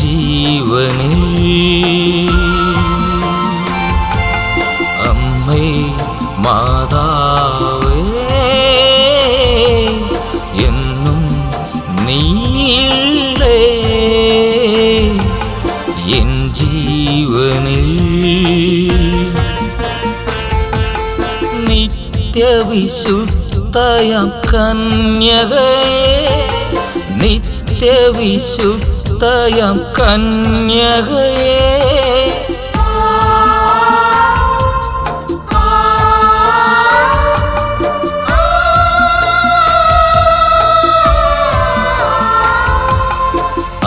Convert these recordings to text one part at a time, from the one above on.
ജീവനിൽ. അമ്മേ മാതാവേ എന്നും നീയില്ലേ? എൻ ജീവനിൽ. നിത്യവിശുദ്ധയ കന്യകേ നിത്യവിശുദ്ധ നിത്യവിശുദ്ധയം കന്യകയെ.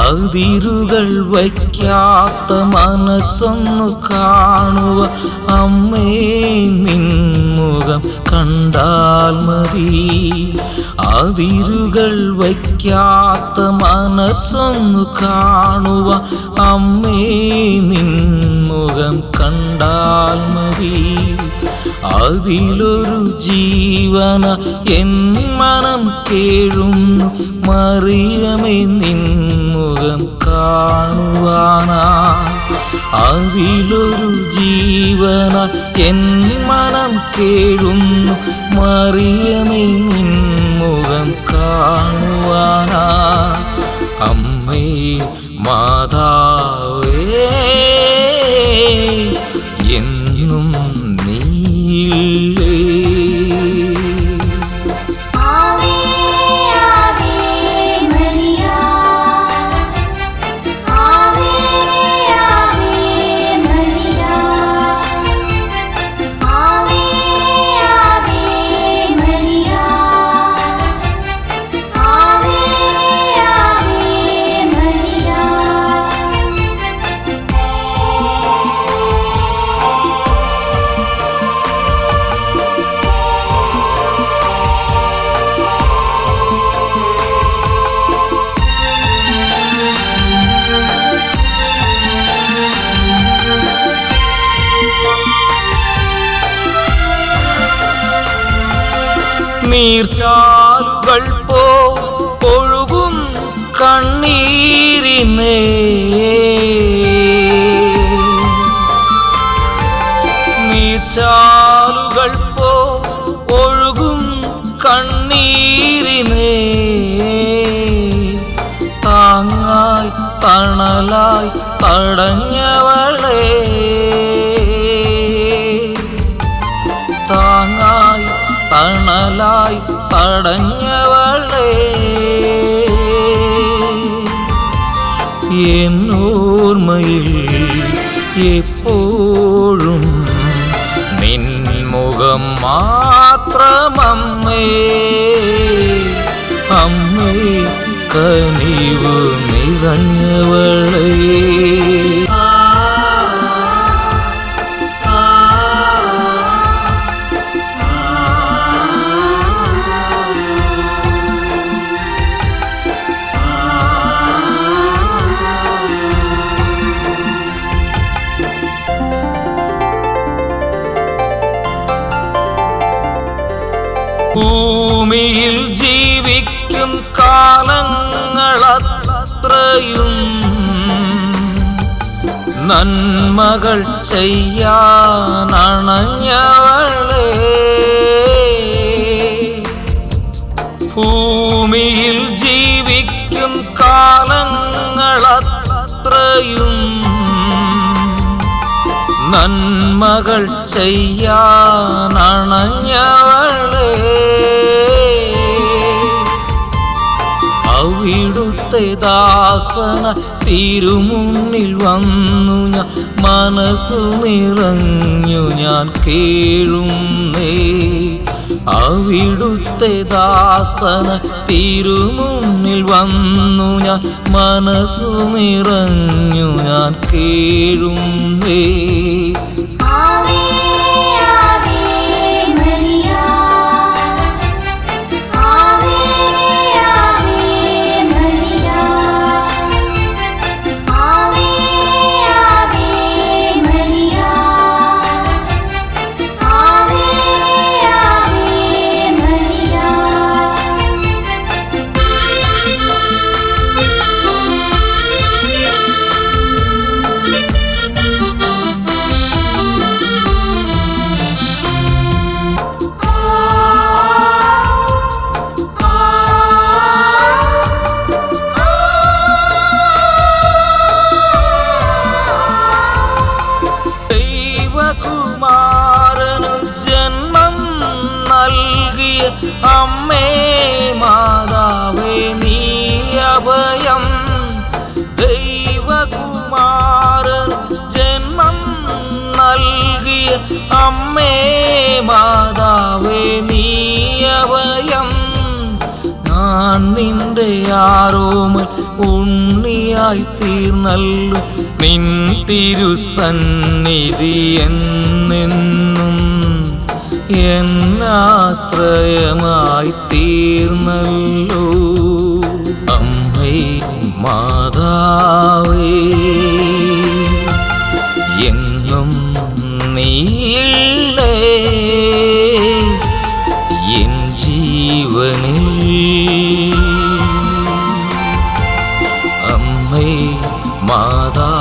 അതിരുകൾ വയ്ക്കാത്ത മനസ്സൊന്നു കാണുക അമ്മേ നിൻമുഖം കണ്ടാൽ മതി. അതിരുകൾ വയ്ക്കാത്ത മനസ്സൊന്നു കാണുക അമ്മേ നിൻമുഖം കണ്ടാൽ മതി അതിലൊരു ജീവന എൻ മനം കേഴുന്നു മറിയമേ നിൻമുഖം കാണുവാനാ അതിലൊരു ജീവന എൻ മനം കേഴുന്നു. മറിയമേ നിൻമുഖം കാണുവാനാ. അമ്മേ മാതാവേ നീർച്ചാലുകൾ പോ കണ്ണീരിനേ. നീർച്ചാലുകൾ പോ കണ്ണീരിനേ. താങ്ങായി തണലായി തടഞ്ഞവളേ തണലായി തടഞ്ഞവളേ എന്നോർമ്മയിൽ എപ്പോഴും നിൻമുഖം മാത്രമമ്മേ. അമ്മേ കനിവ് നിറഞ്ഞവളേ. ഭൂമിയിൽ ജീവിക്കും കാലങ്ങളത്രയും നന്മകൾ ചെയ്യാനണഞ്ഞവളേ ഭൂമിയിൽ ജീവിക്കും കാലങ്ങളത്രയും നന്മകൾ ചെയ്യാനണഞ്ഞവളേ അവിടുത്തെ ദാസന തിരുമുന്നിൽ വന്നു ഞാൻ. മനസ്സ് നിറഞ്ഞു ഞാൻ കേഴുന്നേ അവിടുത്തെ ദാസന തിരുമുന്നിൽ വന്നു ഞാൻ. മനസ്സു നിറഞ്ഞു ഞാൻ കേഴുന്നേ മാതാവേ നീയവയം ഞാൻ നിന്റെ ആരോമൽ ഉണ്ണിയായി തീർന്നല്ലു. നിൻ തിരുസന്നിധി എന്നെന്നും എന്നാശ്രയമായി തീർന്നല്ലോ. അമ്മേ മാതാവേ എന്നും നീളേ ജീവനിൽ അമ്മേ മാതാ